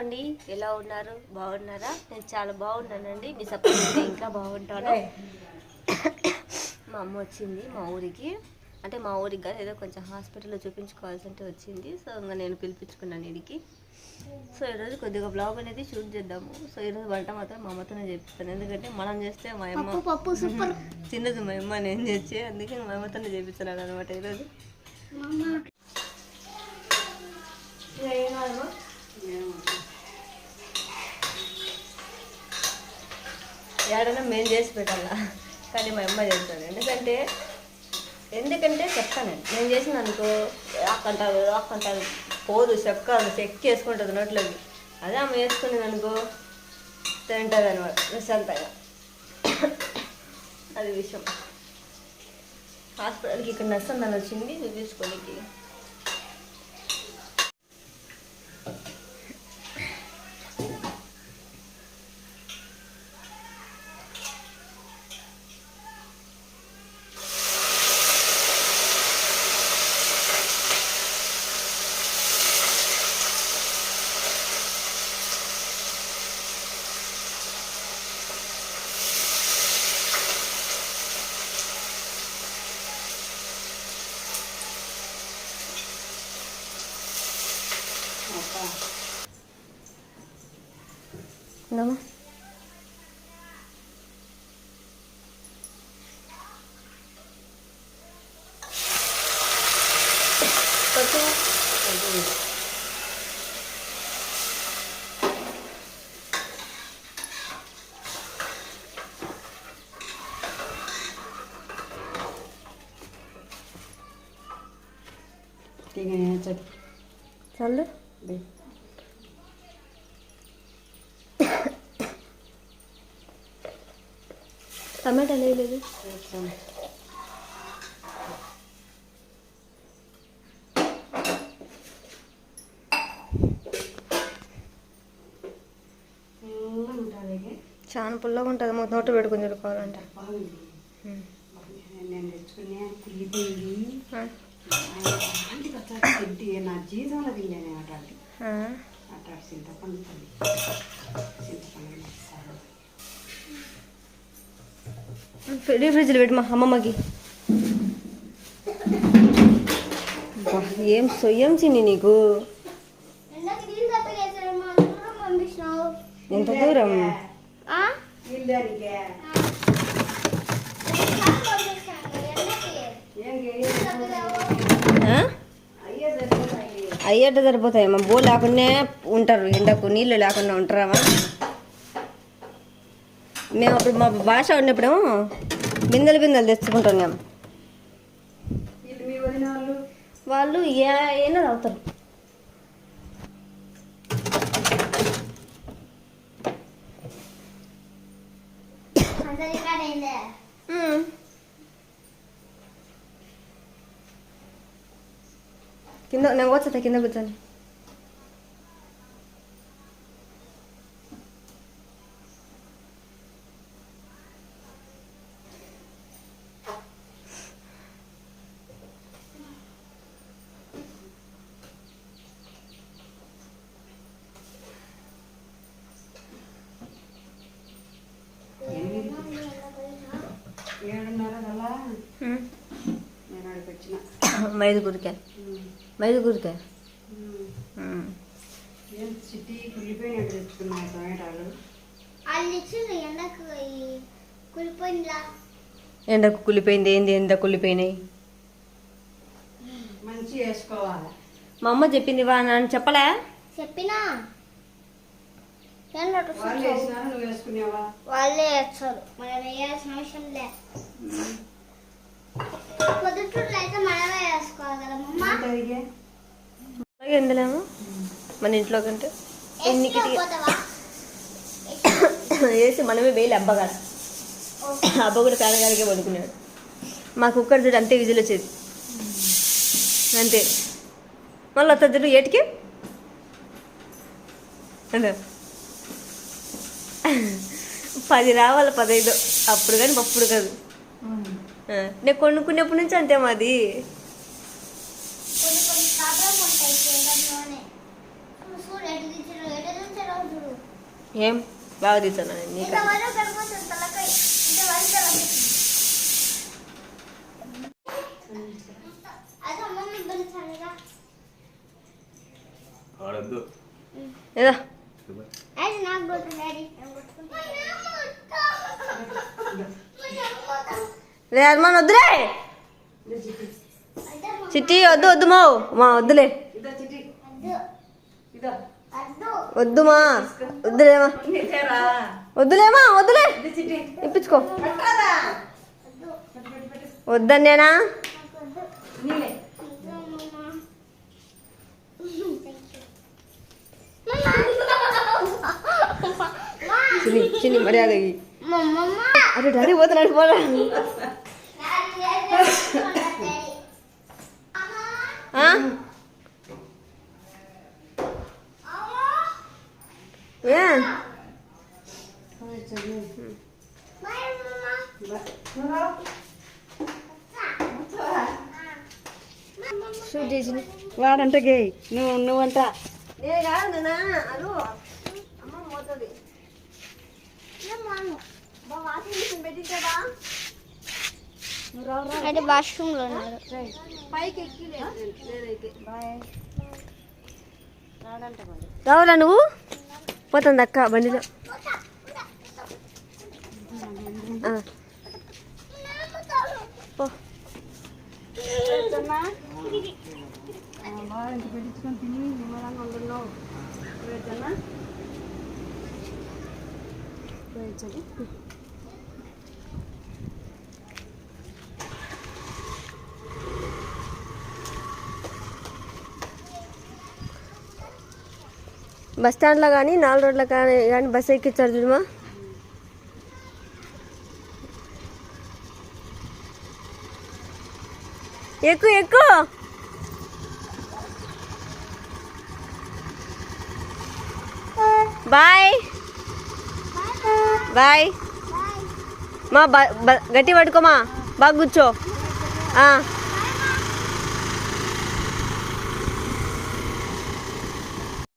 అండి. ఎలా ఉన్నారు? బాగున్నారా? నేను చాలా బాగున్నానండి. మీ సపోర్ట్ ఇంకా బాగుంటాను. మా అమ్మ వచ్చింది మా ఊరికి. అంటే మా ఊరికి కాదు ఏదో కొంచెం హాస్పిటల్లో చూపించుకోవాల్సి అంటే వచ్చింది. సో ఇంకా నేను పిలిపించుకున్నాను ఇడికి సో ఈరోజు కొద్దిగా బ్లాగ్ అనేది షూట్ చేద్దాము. సో ఈరోజు వంట మాత్రం మా అమ్మతోనే చెప్తాను ఎందుకంటే మనం చేస్తే మా అమ్మ పప్పు సూపర్ చిన్నది మా అమ్మ నేను చేసి అందుకే మా అమ్మతోనే చేపిస్తున్నాను అనమాట ఈరోజు ఏం ఏడైనా మేము చేసి పెట్టాలా? కానీ మా అమ్మ చేస్తాను ఎందుకంటే ఎందుకంటే చెప్తాను. నేను చేసిన అనుకో రాక్కంటారు ఆకంటారు పోదు చెక్క చెక్ చేసుకుంటుంది నోట్లోకి. అదే ఆమె వేసుకునేది అనుకో తింటుంది అనమాట విశాంతంగా అది విషయం. హాస్పిటల్కి ఇక్కడ నర్స్ అని వచ్చింది చూపించుకోనికి Nama? ठीक है चल चल టమాటా లేదు చాలా పుల్లగా ఉంటుంది మాకు నోట పెట్టుకుని చూడుకోవాలంటే నేను తెచ్చుకునే తింటే నా జీవితంలో తినలేను అట్లాంటి ఆ. అట్లాంటి చింతపండు తల్లి చింతపండు మసాలా. డీ ఫ్రిడ్జ్లో పెట్టి మా అమ్మమ్మకి ఏం సొయ్యం చిన్ని నీకు ఎంత దూరం. ఏం అయ్యేట సరిపోతాయి మా బో లేకుండా ఉంటారు. ఎండకు నీళ్ళు లేకుండా ఉంటారామా మేము అప్పుడు మా భాష ఉన్నప్పుడు బిందెలు బిందెలు తెచ్చుకుంటున్నాం వీళ్ళు మీ వదిన వాళ్ళు వాళ్ళు ఏ అయినా తాగుతారు. కింద నేను వచ్చా కింద కూర్చొని ఏడున్నర కల్లా ఉమ్. నేను అక్కడికి వచ్చిన మైదుగురికే మైదుగురికే ఎండకు కుళ్ళిపోయింది ఏంది ఎండ కుళ్ళిపోయినాయి? మంచి వేసుకోవాలి. మా అమ్మ చెప్పింది వా అని చెప్పలే? చెప్పినా? వాళ్ళు వేస్తారు. మనం వేయాల్సిన అవసరం లే పొద్దుటూరులో అయితే మనమే వేసుకోవాలి కదా మమ్మ ఎంత అడిగే? అలాగే ఎండలేము మన ఇంట్లో కంటే వేసి మనమే వేయాలి అబ్బగాడ అబ్బ కూడా కానగాడికే పడుకున్నాడు మా కుక్కర్ చూడు అంతే విజిల్ వచ్చేది. అంతే. మళ్ళీ వస్తుంది చూడు ఏటికి? అంటే పది రావాలి పదైదు. అప్పుడు కానీ అప్పుడు కాదు. నేను కొనుక్కునేప్పటి నుంచి అంతే మాది. ఏం? బాగా తీసాను? నీకు ఏదా రే అర్మాన్ వద్దులే. చిట్టి వద్దు వద్దు మా మా. వద్దులే వద్దుమా వద్దులేమా వద్దులేమా వద్దులే. ఇప్పించుకో. వద్దన్నేనా చిన్ని చిన్ని మర్యాద అరే డాడీ పోతున్నాడు పోరా వాడంట గే నువ్వు నువ్వంట. ఏ కాదు అరు అమ్మ పోతుంది అంటే వాష్రూమ్లో. ఉన్నారు రావురా నువ్వు? పోతుంది అక్క బండిలో. పెట్టించుకొని తిని నిమ్మలంగా ఉంటున్నావు. వేద్దన్నా బస్ స్టాండ్లో కానీ నాలుగు రోడ్ల కానీ కానీ బస్ ఎక్కించారు చూడమా. ఎక్కువ ఎక్కువ బాయ్. బాయ్. మా బ బ- గట్టి పట్టుకోమా బాగా కూర్చో. ఆ.